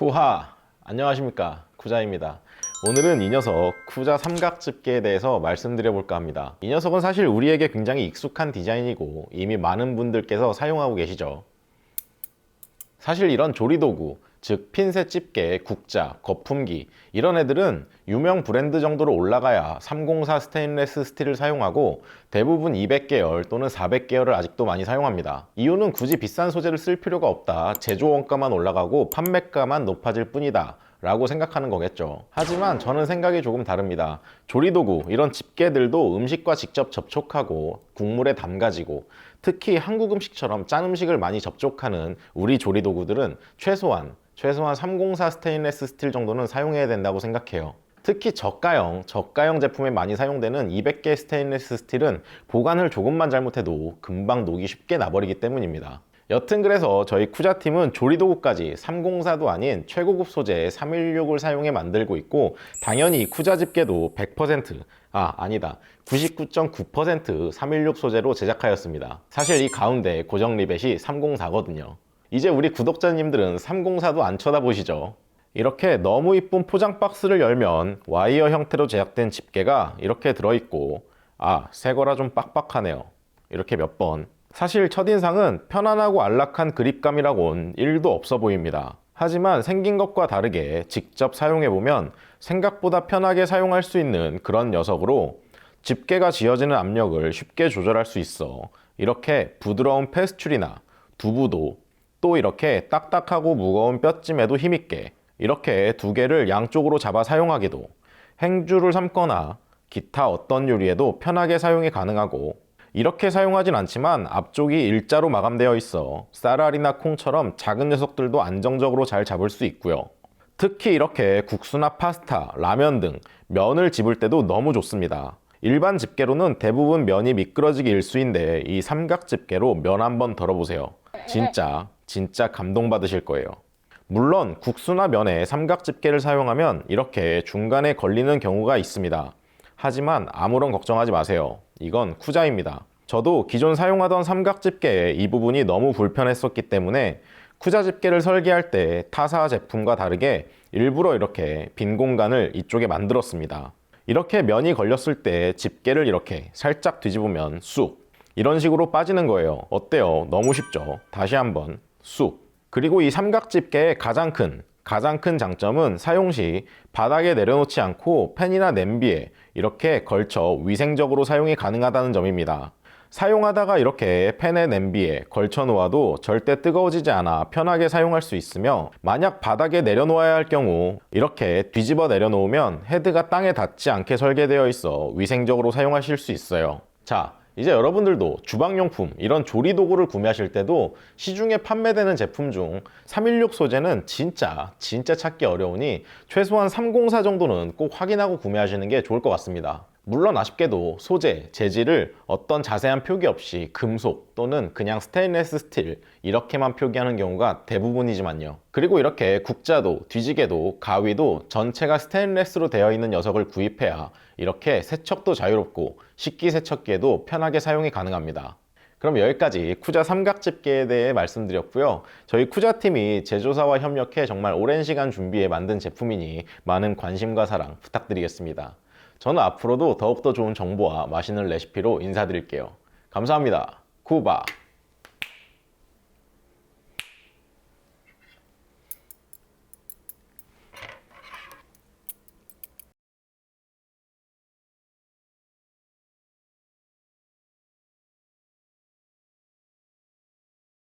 쿠하. 안녕하십니까. 쿠자입니다. 오늘은 이 녀석 쿠자 삼각 집게에 대해서 말씀드려 볼까 합니다. 이 녀석은 사실 우리에게 굉장히 익숙한 디자인이고 이미 많은 분들께서 사용하고 계시죠. 사실 이런 조리도구 즉 핀셋 집게, 국자, 거품기 이런 애들은 유명 브랜드 정도로 올라가야 304 스테인레스 스틸을 사용하고 대부분 200계열 또는 400계열을 아직도 많이 사용합니다. 이유는 굳이 비싼 소재를 쓸 필요가 없다. 제조 원가만 올라가고 판매가만 높아질 뿐이다. 라고 생각하는 거겠죠. 하지만 저는 생각이 조금 다릅니다. 조리도구, 이런 집게들도 음식과 직접 접촉하고 국물에 담가지고 특히 한국 음식처럼 짠 음식을 많이 접촉하는 우리 조리도구들은 최소한 최소한 304 스테인레스 스틸 정도는 사용해야 된다고 생각해요. 특히 저가형, 저가형 제품에 많이 사용되는 200개 스테인레스 스틸은 보관을 조금만 잘못해도 금방 녹이 쉽게 나버리기 때문입니다. 여튼 그래서 저희 쿠자팀은 조리도구까지 304도 아닌 최고급 소재 316을 사용해 만들고 있고 당연히 쿠자 집게도 100% 아, 아니다. 99.9% 316 소재로 제작하였습니다. 사실 이 가운데 고정 리벳이 304거든요. 이제 우리 구독자님들은 304도 안 쳐다보시죠? 이렇게 너무 이쁜 포장 박스를 열면 와이어 형태로 제작된 집게가 이렇게 들어있고 아, 새 거라 좀 빡빡하네요. 이렇게 몇 번. 사실 첫인상은 편안하고 안락한 그립감이라곤 1도 없어 보입니다. 하지만 생긴 것과 다르게 직접 사용해보면 생각보다 편하게 사용할 수 있는 그런 녀석으로 집게가 지어지는 압력을 쉽게 조절할 수 있어 이렇게 부드러운 패스츄리나 두부도 또 이렇게 딱딱하고 무거운 뼈찜에도 힘있게 이렇게 두 개를 양쪽으로 잡아 사용하기도 행주를 삶거나 기타 어떤 요리에도 편하게 사용이 가능하고 이렇게 사용하진 않지만 앞쪽이 일자로 마감되어 있어 쌀알이나 콩처럼 작은 녀석들도 안정적으로 잘 잡을 수 있고요. 특히 이렇게 국수나 파스타, 라면 등 면을 집을 때도 너무 좋습니다. 일반 집게로는 대부분 면이 미끄러지기 일수인데 이 삼각 집게로 면 한번 덜어보세요. 진짜 진짜 감동받으실 거예요. 물론 국수나 면에 삼각 집게를 사용하면 이렇게 중간에 걸리는 경우가 있습니다. 하지만 아무런 걱정하지 마세요. 이건 쿠자입니다. 저도 기존 사용하던 삼각 집게의 이 부분이 너무 불편했었기 때문에 쿠자 집게를 설계할 때 타사 제품과 다르게 일부러 이렇게 빈 공간을 이쪽에 만들었습니다. 이렇게 면이 걸렸을 때 집게를 이렇게 살짝 뒤집으면 쑥 이런 식으로 빠지는 거예요. 어때요? 너무 쉽죠? 다시 한번 쑥 그리고 이 삼각 집게의 가장 큰 가장 큰 장점은 사용 시 바닥에 내려놓지 않고 팬이나 냄비에 이렇게 걸쳐 위생적으로 사용이 가능하다는 점입니다. 사용하다가 이렇게 팬에 냄비에 걸쳐 놓아도 절대 뜨거워지지 않아 편하게 사용할 수 있으며 만약 바닥에 내려놓아야 할 경우 이렇게 뒤집어 내려놓으면 헤드가 땅에 닿지 않게 설계되어 있어 위생적으로 사용하실 수 있어요. 자, 이제 여러분들도 주방용품 이런 조리도구를 구매하실 때도 시중에 판매되는 제품 중 316 소재는 진짜 진짜 찾기 어려우니 최소한 304 정도는 꼭 확인하고 구매하시는 게 좋을 것 같습니다. 물론 아쉽게도 소재, 재질을 어떤 자세한 표기 없이 금속 또는 그냥 스테인레스 스틸 이렇게만 표기하는 경우가 대부분이지만요. 그리고 이렇게 국자도 뒤지개도 가위도 전체가 스테인레스로 되어 있는 녀석을 구입해야 이렇게 세척도 자유롭고 식기 세척기에도 편하게 사용이 가능합니다. 그럼 여기까지 쿠자 삼각집게에 대해 말씀드렸고요. 저희 쿠자 팀이 제조사와 협력해 정말 오랜 시간 준비해 만든 제품이니 많은 관심과 사랑 부탁드리겠습니다. 저는 앞으로도 더욱더 좋은 정보와 맛있는 레시피로 인사드릴게요. 감사합니다. 쿠바.